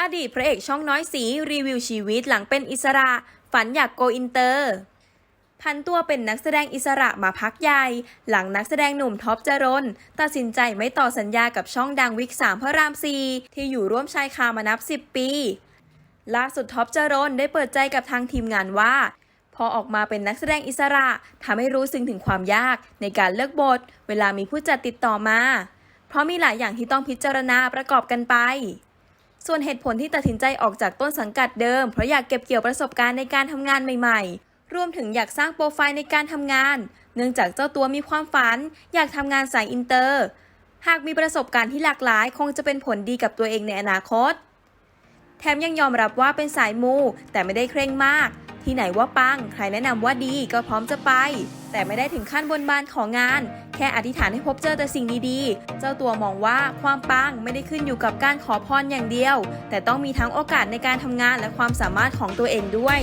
อดีตพระเอกช่องน้อยสีรีวิวชีวิตหลังเป็นอิสระ ฝันอยากโกอินเตอร์พันตัวเป็นนักแสดงอิสระมาพักใหญ่ หลังนักแสดงหนุ่มท็อปจรนตัดสินใจไม่ต่อสัญญากับช่องดังวิกสามพระรามสีที่อยู่ร่วมชายคามานับ 10 ปี ล่าสุดท็อปจรนได้เปิดใจกับทางทีมงานว่า พอออกมาเป็นนักแสดงอิสระทำให้รู้ซึ้งถึงความยากในการเลือกบท เวลามีผู้จัดติดต่อมา เพราะมีหลายอย่างที่ต้องพิจารณาประกอบกันไป ส่วนเหตุผลที่ตัดสินใจออกจากต้นสังกัดเดิม เพราะอยากเก็บเกี่ยวประสบการณ์ในการทำงานใหม่ๆ รวมถึงอยากสร้างโปรไฟล์ในการทำงาน เนื่องจากเจ้าตัวมีความฝัน อยากทำงานสายอินเตอร์ หากมีประสบการณ์ที่หลากหลาย คงจะเป็นผลดีกับตัวเองในอนาคต แถมยังยอมรับว่าเป็นสายมู แต่ไม่ได้เคร่งมาก ที่ไหนว่าปัง ใครแนะนำว่าดีก็พร้อมจะไป แต่ไม่ได้ถึงขั้นบนบานของงาน แค่อธิษฐานให้พบเจอแต่สิ่งดีๆ เจ้าตัวมองว่าความปังไม่ได้ขึ้นอยู่กับการขอพรอย่างเดียว แต่ต้องมีทั้งโอกาสในการทำงานและความสามารถของตัวเองด้วย